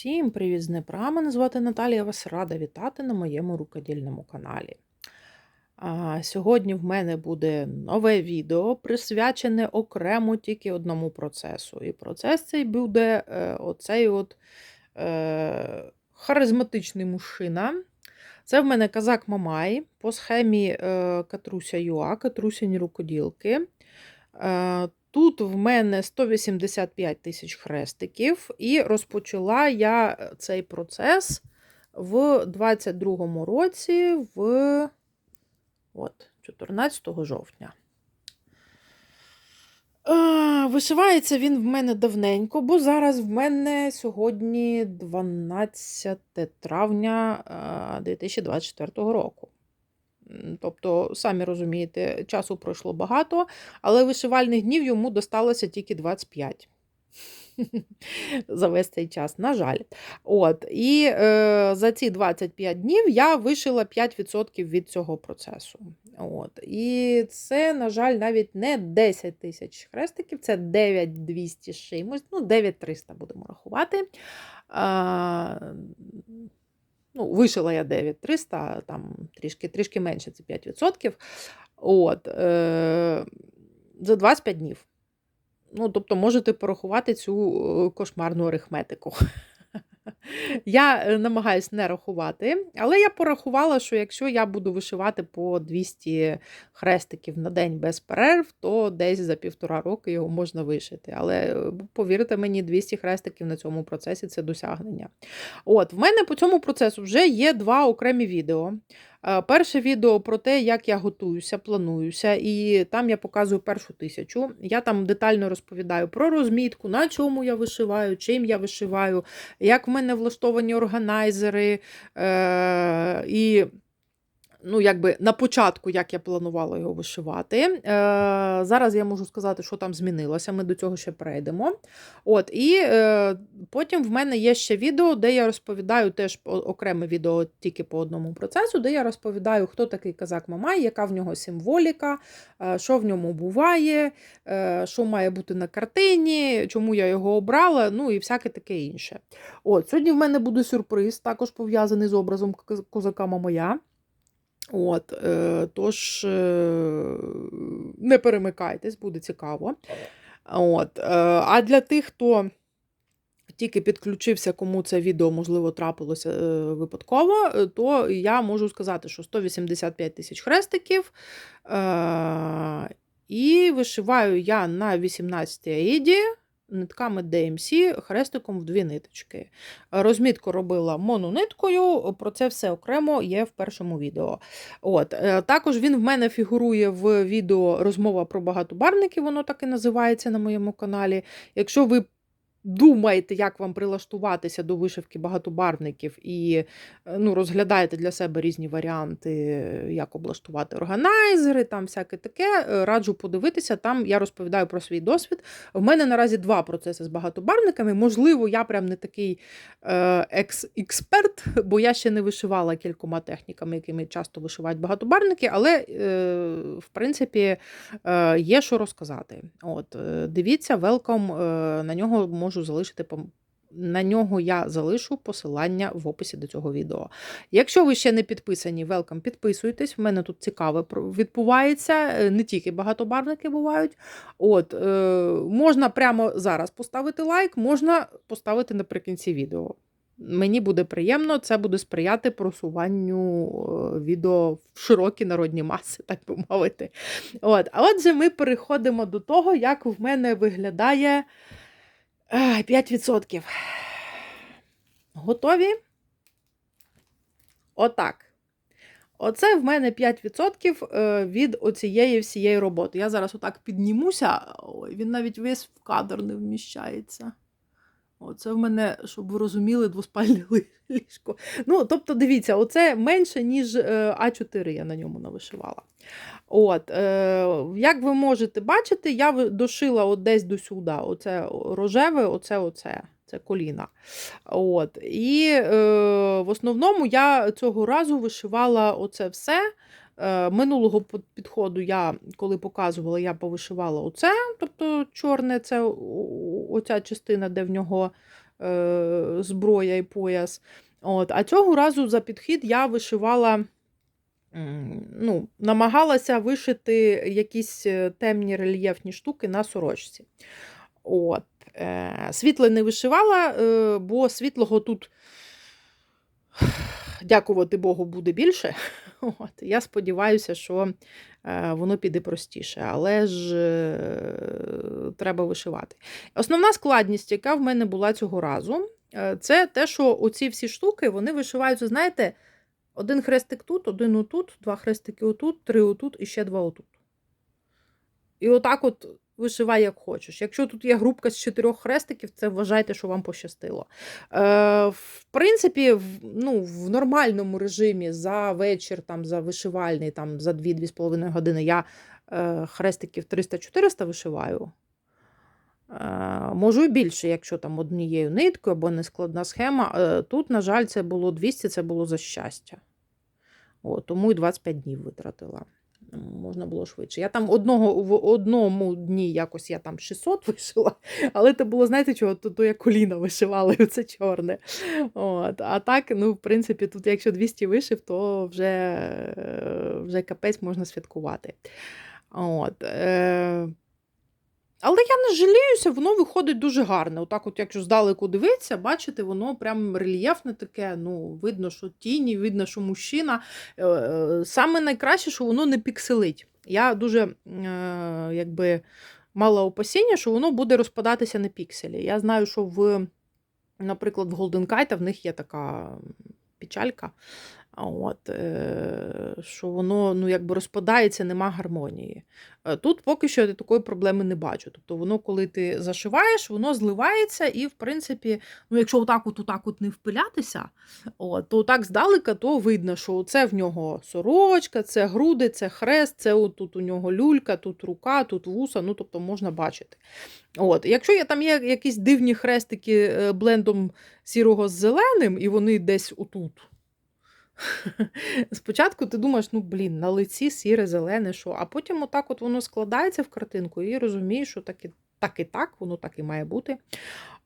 Всім привіт з Дніпра! Мене звати Наталія. Вас рада вітати на моєму рукодільному каналі. А, Сьогодні в мене буде нове відео, присвячене окремо тільки одному процесу. І процес цей буде е, оцей от е, харизматичний мужчина. Це в мене казак Мамай по схемі е, Катруся Юа, Катрусяні рукоділки. Е, Тут в мене 185 тисяч хрестиків, і розпочала я цей процес в 22-му році, в от, 14 жовтня. Е, Вишивається він в мене давненько, бо зараз в мене сьогодні 12 травня е, 2024 року. Тобто, самі розумієте, часу пройшло багато, але вишивальних днів йому досталося тільки 25. За весь цей час, на жаль. От. І е, за ці 25 днів я вишила 5% від цього процесу. От. І це, на жаль, навіть не 10 тисяч хрестиків, це 9200 з чимось, ну, 9300 будемо рахувати. А, ну, вишила я 9300, там трішки, трішки менше, це 5%. От, е, за 25 днів. Ну, тобто можете порахувати цю е, кошмарну арифметику. Я е, намагаюсь не рахувати, але я порахувала, що якщо я буду вишивати по 200 хрестиків на день без перерв, то десь за півтора роки його можна вишити. Але е, повірте мені, 200 хрестиків на цьому процесі це досягнення. От, в мене по цьому процесу вже є два окремі відео. Е, Перше відео про те, як я готуюся, плануюся, і там я показую першу тисячу. Я там детально розповідаю про розмітку, на чому я вишиваю, чим я вишиваю, як в мене влаштовані органайзери. Е- і Ну, якби на початку, як я планувала його вишивати. Е, Зараз я можу сказати, що там змінилося, ми до цього ще перейдемо. От, І е, потім в мене є ще відео, де я розповідаю теж окреме відео тільки по одному процесу, де я розповідаю, хто такий казак Мамай, яка в нього символіка, е, що в ньому буває, що має бути на картині, чому я його обрала, ну і всяке таке інше. От, Сьогодні в мене буде сюрприз, також пов'язаний з образом козака Мамая. От, е, тож е, не перемикайтесь, буде цікаво. От, е, а для тих, хто тільки підключився, кому це відео, можливо, трапилося випадково, то я можу сказати, що 185 тисяч хрестиків. І вишиваю я на 18 аїді нитками DMC хрестиком в дві ниточки. Розмітку робила монониткою, про це все окремо є в першому відео. От. е, Також він в мене фігурує в відео розмова про багатобарники, воно так і називається на моєму каналі. Якщо ви думаєте, як вам прилаштуватися до вишивки багатобарвників і е, ну, розглядаєте для себе різні варіанти, як облаштувати органайзери, там всяке таке, е, раджу подивитися. Там я розповідаю про свій досвід. В мене наразі два процеси з багатобарвниками. Можливо, я прям не такий е, екс-експерт, бо я ще не вишивала кількома техніками, якими часто вишивають багатобарвники, але, е, в принципі, е, є що розказати. От, е, дивіться, велком, е, на нього можу залишити на нього я залишу посилання в описі до цього відео. Якщо ви ще не підписані, велкам, підписуйтесь. В мене тут цікаве відбувається. е, Не тільки багатобарвники бувають. От, е, можна прямо зараз поставити лайк, можна поставити наприкінці відео. Мені буде приємно, це буде сприяти просуванню е, відео в широкі народні маси, так би мовити. От. А отже, ми переходимо до того, як в мене виглядає 5%. Готові? Отак. Оце в мене 5% е, від оцієї всієї роботи. Я зараз отак піднімуся, ой, він навіть весь в кадр не вміщається. Оце в мене, щоб ви розуміли, двоспальне ліжко. Ну, тобто, дивіться, оце менше, ніж е, А4 я на ньому навишивала. От, е, як ви можете бачити, я дошила от десь до сюди. Оце рожеве, оце, оце. Це коліна. От. І е, в основному я цього разу вишивала оце все. Е, Минулого підходу я, коли показувала, я повишивала оце, тобто чорне, це оця частина, де в нього е, зброя і пояс. От. А цього разу за підхід я вишивала, ну, намагалася вишити якісь е, темні рельєфні штуки на сорочці. От. Е, Світле не вишивала, е, бо світлого тут, дякувати Богу, буде більше. От. Я сподіваюся, що воно піде простіше, але ж треба вишивати. Основна складність, яка в мене була цього разу, це те, що оці всі штуки вони вишиваються, знаєте, один хрестик тут, один отут, два хрестики отут, три отут і ще два отут. І отак от вишивай, як хочеш. Якщо тут є групка з чотирьох хрестиків, це вважайте, що вам пощастило. Е, в принципі, в, ну, в нормальному режимі за вечір, там, за вишивальний, там, за 2-2,5 години я е, хрестиків 300-400 вишиваю. Е, можу і більше, якщо там однією ниткою або нескладна схема. Е, тут, на жаль, це було 200, це було за щастя. О, тому і 25 днів витратила. Можна було швидше. Я там одного в одному дні якось я там 600 вишила, але це було, знаєте, чого? То, то я коліна вишивала, і це чорне. От. А так, ну, в принципі, тут, якщо 200 вишив, то вже, е, вже капець можна святкувати. От. Але я не жаліюся, воно виходить дуже гарне. Отак, от, якщо здалеку дивитися, бачите, воно прям рельєфне таке. Ну, видно, що тіні, видно, що мужчина. Е, е, Саме найкраще, що воно не пікселить. Я дуже е, якби, мала опасіння, що воно буде розпадатися на пікселі. Я знаю, що в, наприклад, в Golden Kite в них є така печалька. От, е, що воно ну, якби розпадається, нема гармонії. Е, Тут поки що я такої проблеми не бачу. Тобто, воно, коли ти зашиваєш, воно зливається, і, в принципі, ну, якщо отак от, отак от не впилятися, от, то так здалека, то видно, що це в нього сорочка, це груди, це хрест, це от тут у нього люлька, тут рука, тут вуса, ну, тобто можна бачити. От, Якщо є, там є якісь дивні хрестики е, блендом сірого з зеленим, і вони десь отут. Спочатку ти думаєш, ну блін, на лиці сіре, зелене, що, а потім отак от воно складається в картинку і розумієш, що так і так, і так воно так і має бути.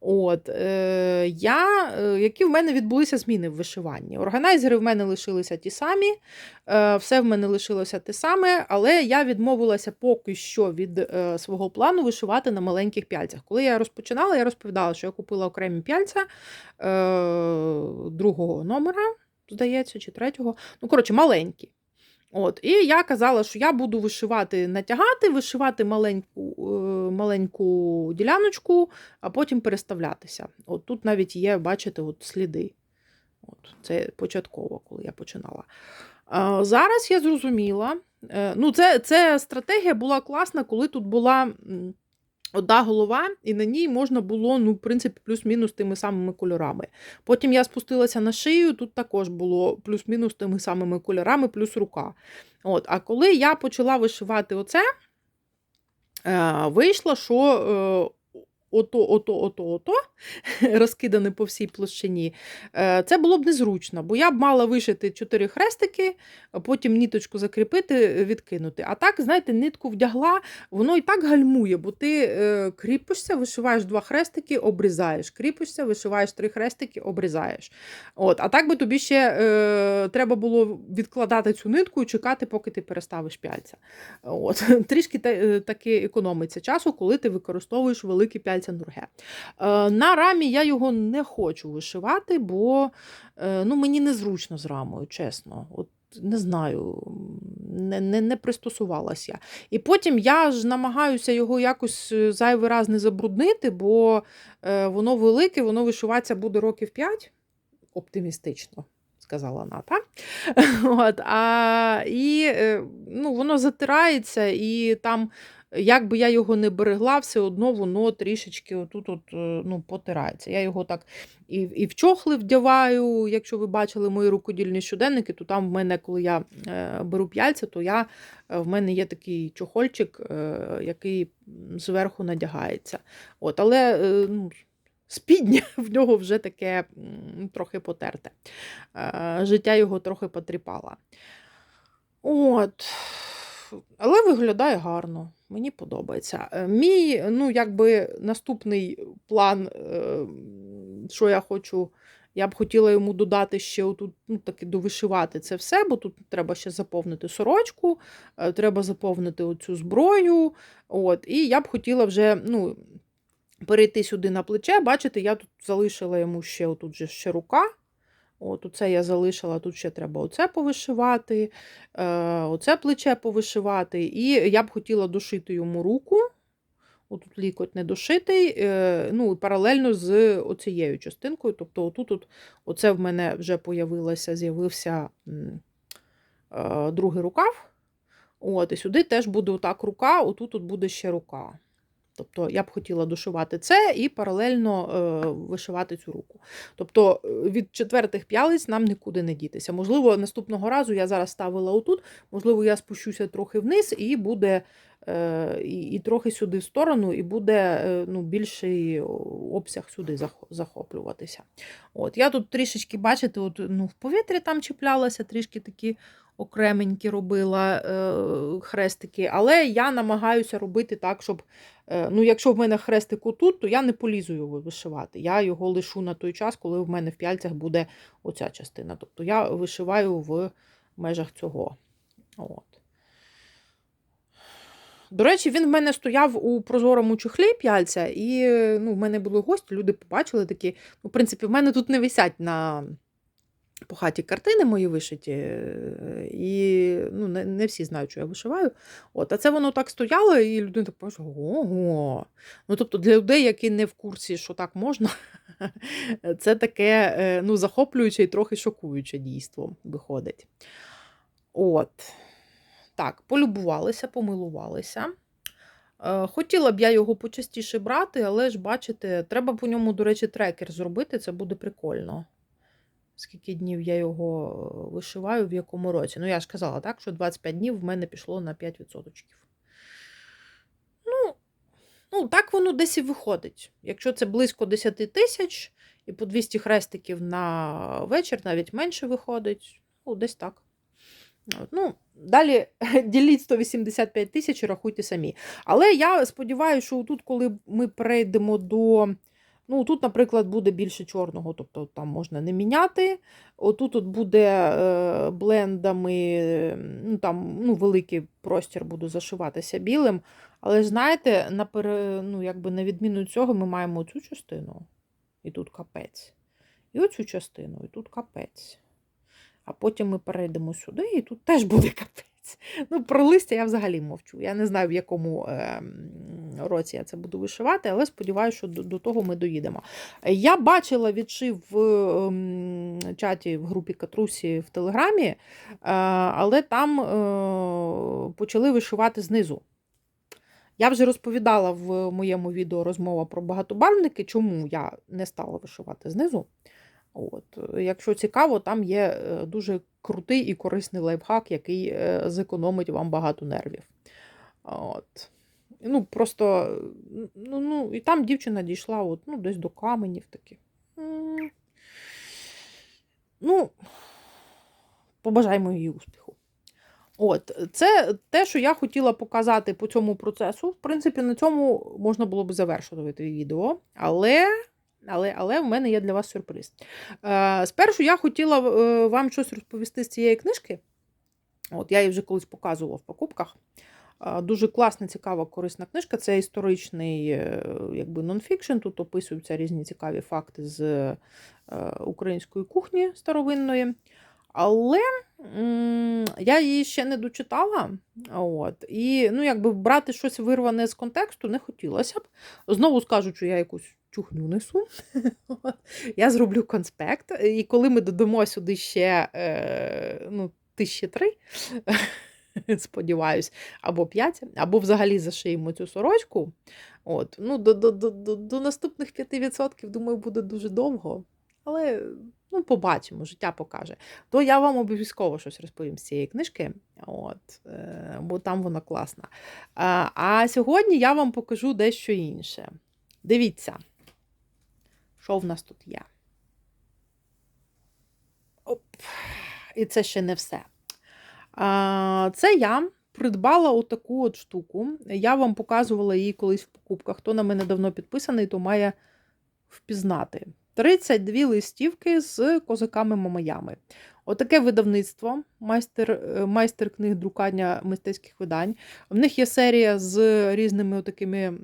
От, е, я, е, Які в мене відбулися зміни в вишиванні. Органайзери в мене лишилися ті самі, е, все в мене лишилося те саме, але я відмовилася поки що від е, свого плану вишивати на маленьких пяльцях. Коли я розпочинала, я розповідала, що я купила окремі пяльця е, другого номера здається, чи третього. Ну, коротше, маленькі. От, І я казала, що я буду вишивати, натягати, вишивати маленьку е, маленьку діляночку, а потім переставлятися. От Тут навіть є, бачите, от сліди. От, Це початково, коли я починала. А, Зараз я зрозуміла. Е, ну, це, це стратегія була класна, коли тут була. Одна голова, і на ній можна було, ну, в принципі, плюс-мінус тими самими кольорами. Потім я спустилася на шию, тут також було плюс-мінус тими самими кольорами, плюс рука. От, А коли я почала вишивати оце, е, вийшло, що е, ото, ото, ото, ото, розкидане по всій площині, е, це було б незручно, бо я б мала вишити чотири хрестики, потім ніточку закріпити, відкинути. А так, знаєте, нитку вдягла, воно і так гальмує, бо ти е, кріпишся, вишиваєш два хрестики, обрізаєш. Кріпишся, вишиваєш три хрестики, обрізаєш. От, А так би тобі ще е, треба було відкладати цю нитку і чекати, поки ти переставиш пяльця. От, Трішки таки економиться часу, коли ти використовуєш великі пяльця нурге. Е, на рамі я його не хочу вишивати, бо е, ну, мені незручно з рамою, чесно. От не знаю, не не, не пристосувалася я. І потім я ж намагаюся його якось е, зайвий раз не забруднити, бо е, воно велике, воно вишиватися буде років 5, оптимістично. Сказала Ната. От, а, І ну, воно затирається, і там як би я його не берегла, все одно воно трішечки отут от, е, ну, потирається. Я його так і і в чохли вдяваю. Якщо ви бачили мої рукодільні щоденники, то там в мене, коли я е, беру п'яльця, то я, е, в мене є такий чохольчик, який зверху надягається. От, Але ну, спідня в нього вже таке трохи потерте. Життя його трохи потріпало. От. Але виглядає гарно. Мені подобається. Е, мій ну, якби наступний план е, що я хочу. Я б хотіла йому додати ще отут, ну, таки довишивати це все, бо тут треба ще заповнити сорочку, е, треба заповнити оцю зброю. От, І я б хотіла вже ну, перейти сюди на плече. Бачите, я тут залишила йому ще отут же ще рука. От Оце я залишила, тут ще треба оце повишивати, е, оце плече повишивати. І я б хотіла дошити йому руку. Отут лікоть не дошитий, е, ну, паралельно з оцією частинкою. Тобто, отут, от, оце в мене вже появилося, з'явився е, другий рукав. От, І сюди теж буде отак рука, отут от буде ще рука. Тобто я б хотіла дошивати це і паралельно е, вишивати цю руку. Тобто е, від четвертих п'ялиць нам нікуди не дітися. Можливо, наступного разу я зараз ставила отут, можливо, я спущуся трохи вниз і буде е, і, і трохи сюди в сторону, і буде е, ну, більший обсяг сюди захоплюватися. От, Я тут трішечки, бачите, от, ну, в повітрі там чіплялася, трішки такі окременькі робила е, хрестики, але я намагаюся робити так, щоб. Е, Ну, якщо в мене хрестик отут, то я не полізу його вишивати. Я його лишу на той час, коли в мене в п'яльцях буде оця частина. Тобто я вишиваю в межах цього. От. До речі, він в мене стояв у прозорому чохлі п'яльця, і ну, в мене були гості, люди побачили такі. Ну, в принципі, в мене тут не висять на по хаті картини мої вишиті, е, і ну, не, не всі знають, що я вишиваю. От, А це воно так стояло, і людина так бачить, ого. Ну, тобто для людей, які не в курсі, що так можна, це таке е, ну, захоплююче і трохи шокуюче дійство виходить. От. Так, полюбувалися, помилувалися. Е, Хотіла б я його почастіше брати, але ж, бачите, треба по ньому, до речі, трекер зробити, це буде прикольно. Скільки днів я його е, вишиваю, в якому році. Ну, я ж казала, так, що 25 днів в мене пішло на 5%. Ну, ну, так воно десь і виходить. Якщо це близько 10 тисяч і по 200 хрестиків на вечір, навіть менше виходить, ну, десь так. Ну, Далі діліть 185 тисяч і рахуйте самі. Але я сподіваюся, що тут, коли ми перейдемо до. Ну, Тут, наприклад, буде більше чорного, тобто там можна не міняти. Отут от буде е, блендами, ну, там ну, великий простір буду зашиватися білим. Але ж знаєте, на, ну, якби на відміну цього, ми маємо цю частину, і тут капець. І оцю частину, і тут капець. А потім ми перейдемо сюди, і тут теж буде капець. Ну, Про листя я взагалі мовчу. Я не знаю, в якому е, році я це буду вишивати, але сподіваюся, що до, того ми доїдемо. Я бачила відшив в е, чаті в групі Катрусі в Телеграмі, е, але там е, почали вишивати знизу. Я вже розповідала в моєму відео розмова про багатобарвники, чому я не стала вишивати знизу. От. Якщо цікаво, там є дуже крутий і корисний лайфхак, який зекономить вам багато нервів. От. Ну, просто, ну, ну, І там дівчина дійшла от, ну, десь до каменів таки. Ну, побажаємо їй успіху. От, Це те, що я хотіла показати по цьому процесу. В принципі, на цьому можна було б завершувати відео, але. Але але в мене є для вас сюрприз. Е, Спершу я хотіла е, вам щось розповісти з цієї книжки. От Я її вже колись показувала в покупках. Е, дуже класна, цікава, корисна книжка. Це історичний якби, нонфікшн. Тут описуються різні цікаві факти з е, української кухні старовинної. Але я її ще не дочитала. От, І ну, якби брати щось вирване з контексту не хотілося б. Знову скажу, що я якусь чухню несу. Я зроблю конспект, і коли ми додамо сюди ще е, ну, тисячі три, сподіваюсь, або п'ять, або взагалі зашиємо цю сорочку. От, ну, До до, до, до наступних 5%, думаю, буде дуже довго. Але ну, побачимо, життя покаже. То я вам обов'язково щось розповім з цієї книжки, от, е, бо там вона класна. А сьогодні я вам покажу дещо інше. Дивіться. Що в нас тут є? Оп. І це ще не все. А, Це я придбала отаку от штуку. Я вам показувала її колись в покупках. Хто на мене давно підписаний, то має впізнати. 32 листівки з козаками-мамаями. Отаке видавництво, майстер, е, майстер книг друкання мистецьких видань. В них є серія з різними такими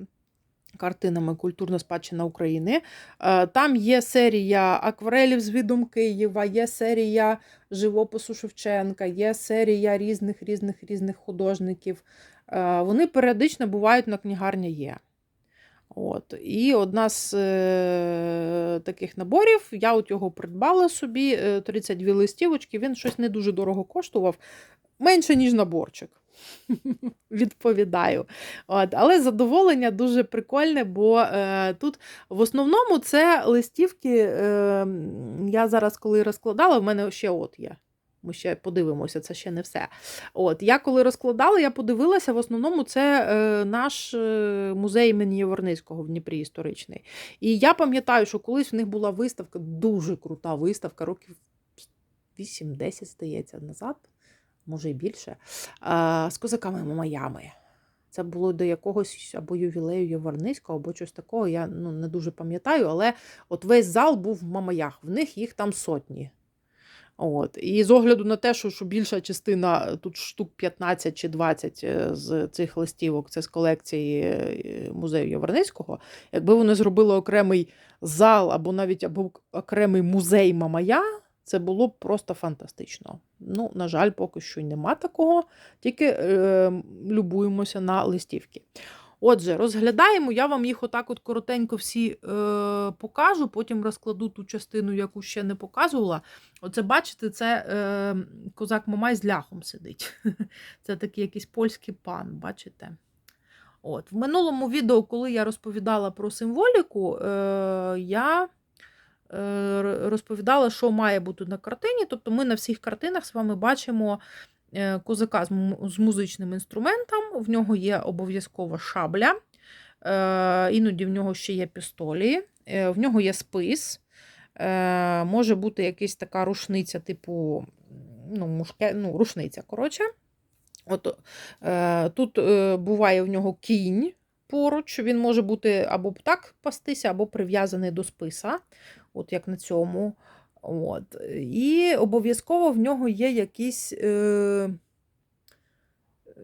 картинами Культурна спадщина України. Е, Там є серія акварелів з відом Києва, є серія живопису Шевченка, є серія різних різних різних художників. Е, Вони періодично бувають на книгарня є. От. І одна з е, таких наборів, я от його придбала собі, е, 32 листівочки, він щось не дуже дорого коштував, менше, ніж наборчик. Відповідаю. От. Але задоволення дуже прикольне, бо е, тут в основному це листівки. Е, я зараз, коли розкладала, в мене ще от є. Ми ще подивимося, це ще не все. От я коли розкладала, я подивилася, в основному це е, наш е, музей імені Яворницького в Дніпрі історичний. І я пам'ятаю, що колись в них була виставка, дуже крута виставка, років 8-10, здається, назад, може і більше, з козаками Мамаями. Це було до якогось або ювілею Яворницького, або щось такого. Я ну, не дуже пам'ятаю, але от весь зал був в Мамаях, в них їх там сотні. От. І з огляду на те, що, що більша частина, тут штук 15 чи 20 е, з цих листівок, це з колекції е, музею Яворницького, якби вони зробили окремий зал або навіть або окремий музей Мамая, це було б просто фантастично. Ну, на жаль, поки що нема такого, тільки е, любуємося на листівки. Отже, розглядаємо, я вам їх отак от коротенько всі е, покажу, потім розкладу ту частину, яку ще не показувала. Оце, бачите, це е, козак Мамай з ляхом сидить. Це такий якийсь польський пан, бачите? От. В минулому відео, коли я розповідала про символіку, е, я розповідала, що має бути на картині. Тобто ми на всіх картинах з вами бачимо е, козака з, музичним інструментом, в нього є обов'язково шабля, е, іноді в нього ще є пістолі, е, в нього є спис. Е, може бути якась така рушниця, типу ну, мушке, ну, рушниця, коротше. От, е, тут е, буває в нього кінь поруч, він може бути або так пастися, або прив'язаний до списа, от як на цьому. От. І обов'язково в нього є якісь е, е,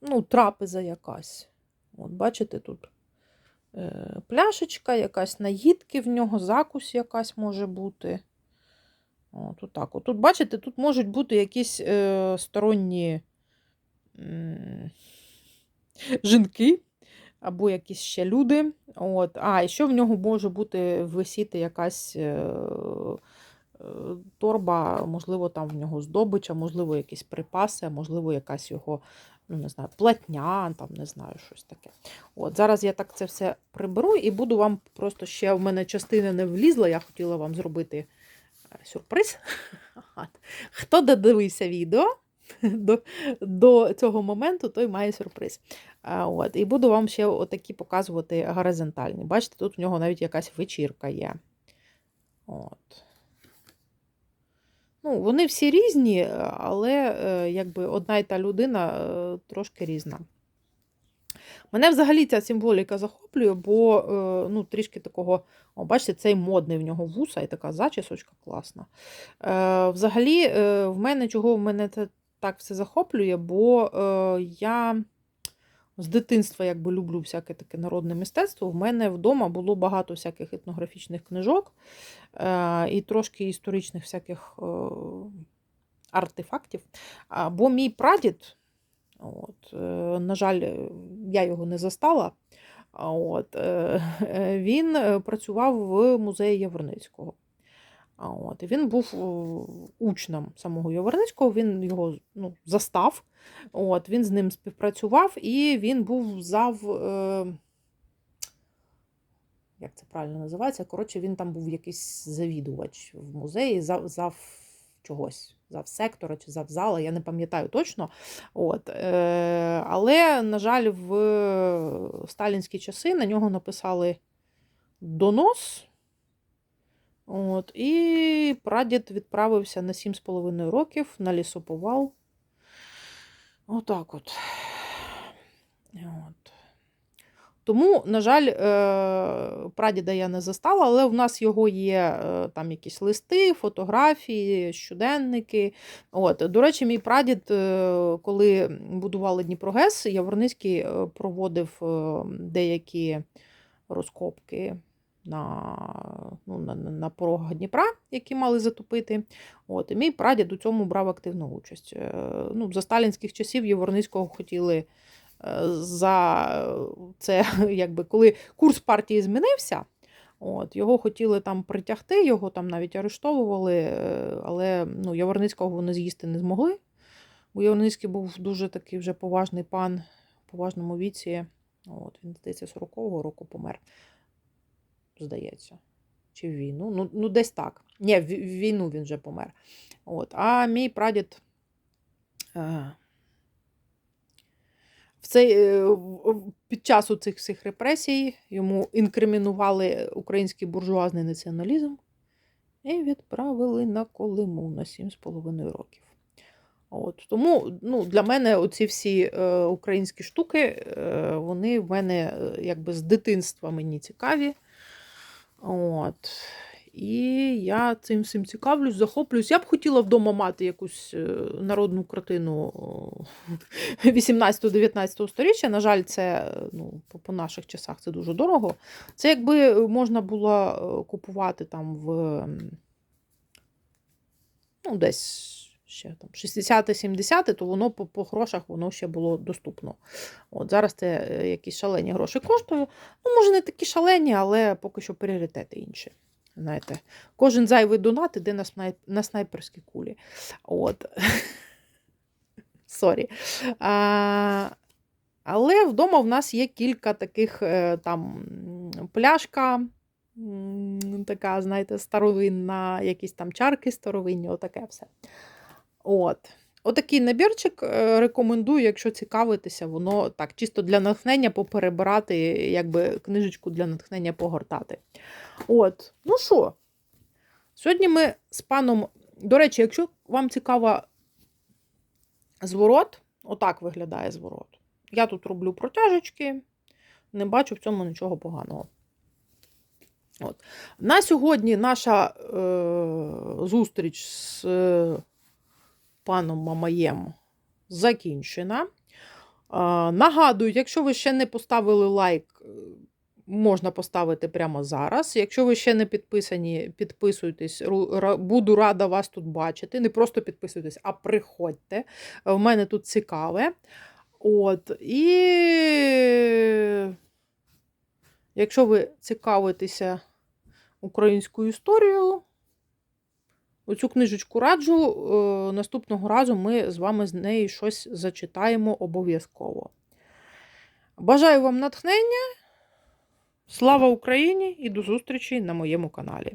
ну, трапеза якась. От, бачите, тут е, пляшечка, якась наїдки в нього, закусь якась може бути. От, отак. от. Тут, бачите, тут можуть бути якісь е, сторонні м, жінки або якісь ще люди. От. А, і ще в нього може бути висіти якась е, е, торба, можливо, там в нього здобича, можливо, якісь припаси, можливо, якась його, ну, не знаю, платня, там, не знаю, щось таке. От, Зараз я так це все приберу і буду вам просто ще в мене частина не влізла, я хотіла вам зробити е, сюрприз. Хто додивився відео до, до цього моменту, той має сюрприз. А, От. І буду вам ще отакі показувати горизонтальні. Бачите, тут в нього навіть якась вечірка є. От. Ну, вони всі різні, але е, якби одна і та людина е, трошки різна. Мене взагалі ця символіка захоплює, бо е, ну, трішки такого, о, бачите, цей модний в нього вуса і така зачісочка класна. Взагалі, в мене чого в мене так все захоплює, бо е, я з дитинства якби люблю всяке таке народне мистецтво. В мене вдома було багато всяких етнографічних книжок е, і трошки історичних всяких е, артефактів. Бо мій прадід, от, е, на жаль, е, я його не застала. От, е, він е, працював в музеї Яворницького. От, і він був учнем самого Яворницького, він його ну, застав. От, він з ним співпрацював, і він був зав. Е, як це правильно називається? Коротше, він там був якийсь завідувач в музеї, зав, зав чогось, зав сектора чи зав зала, я не пам'ятаю точно. От, е, але, на жаль, в сталінські часи на нього написали донос. От, І прадід відправився на 7,5 років на лісоповал. Отак от. От. Тому, на жаль, е, прадіда я не застала, але в нас його є е, там якісь листи, фотографії, щоденники. От. До речі, мій прадід, е, коли будували Дніпрогес, Яворницький проводив деякі розкопки на, ну, на, на порогах Дніпра, які мали затопити. От. І мій прадід у цьому брав активну участь. Е, Ну, за сталінських часів Яворницького хотіли е, за це, якби коли курс партії змінився. От, Його хотіли там притягти, його там навіть арештовували, е, але ну, Яворницького вони з'їсти не змогли. Бо Яворницький був дуже такий вже поважний пан в поважному віці. От, Він, здається, 40-го року помер. Здається. Чи в війну? Ну, ну десь так. Ні, в війну він вже помер. От. А мій прадід. е, В цей, е, під час цих всіх репресій йому інкримінували український буржуазний націоналізм і відправили на Колиму на 7,5 років. От, тому ну, для мене оці всі е, українські штуки, е, вони в мене е, якби з дитинства мені цікаві. От. І я цим всім цікавлюсь, захоплююсь. Я б хотіла вдома мати якусь е, народну картину 18-19 сторіччя. На жаль, це е, ну, по, наших часах це дуже дорого. Це якби можна було е, купувати там в ну, десь ще там 60-70, то воно по, по грошах воно ще було доступно. От Зараз це е, якісь шалені гроші коштує. Ну, може, не такі шалені, але поки що пріоритети інші. Знаєте, кожен зайвий донат іде на, снайп... на снайперські кулі. От. Сорі. А, але вдома в нас є кілька таких е, там пляшка, така, знаєте, старовинна, якісь там чарки старовинні, отаке все. От. Отакий набірчик е, рекомендую, якщо цікавитися, воно так, чисто для натхнення поперебирати, якби книжечку для натхнення погортати. От, ну що, сьогодні ми з паном. До речі, якщо вам цікава зворот, отак виглядає зворот. Я тут роблю протяжечки, не бачу в цьому нічого поганого. От. На сьогодні наша е, зустріч з паном Мамаєм закінчена. Нагадую, якщо ви ще не поставили лайк, е, можна поставити прямо зараз. Якщо ви ще не підписані, підписуйтесь. Буду рада вас тут бачити. Не просто підписуйтесь, а приходьте. В мене тут цікаве. От. І якщо ви цікавитеся українською історією, оцю книжечку раджу. е, Наступного разу ми з вами з неї щось зачитаємо обов'язково. Бажаю вам натхнення. Слава Україні і до зустрічі на моєму каналі.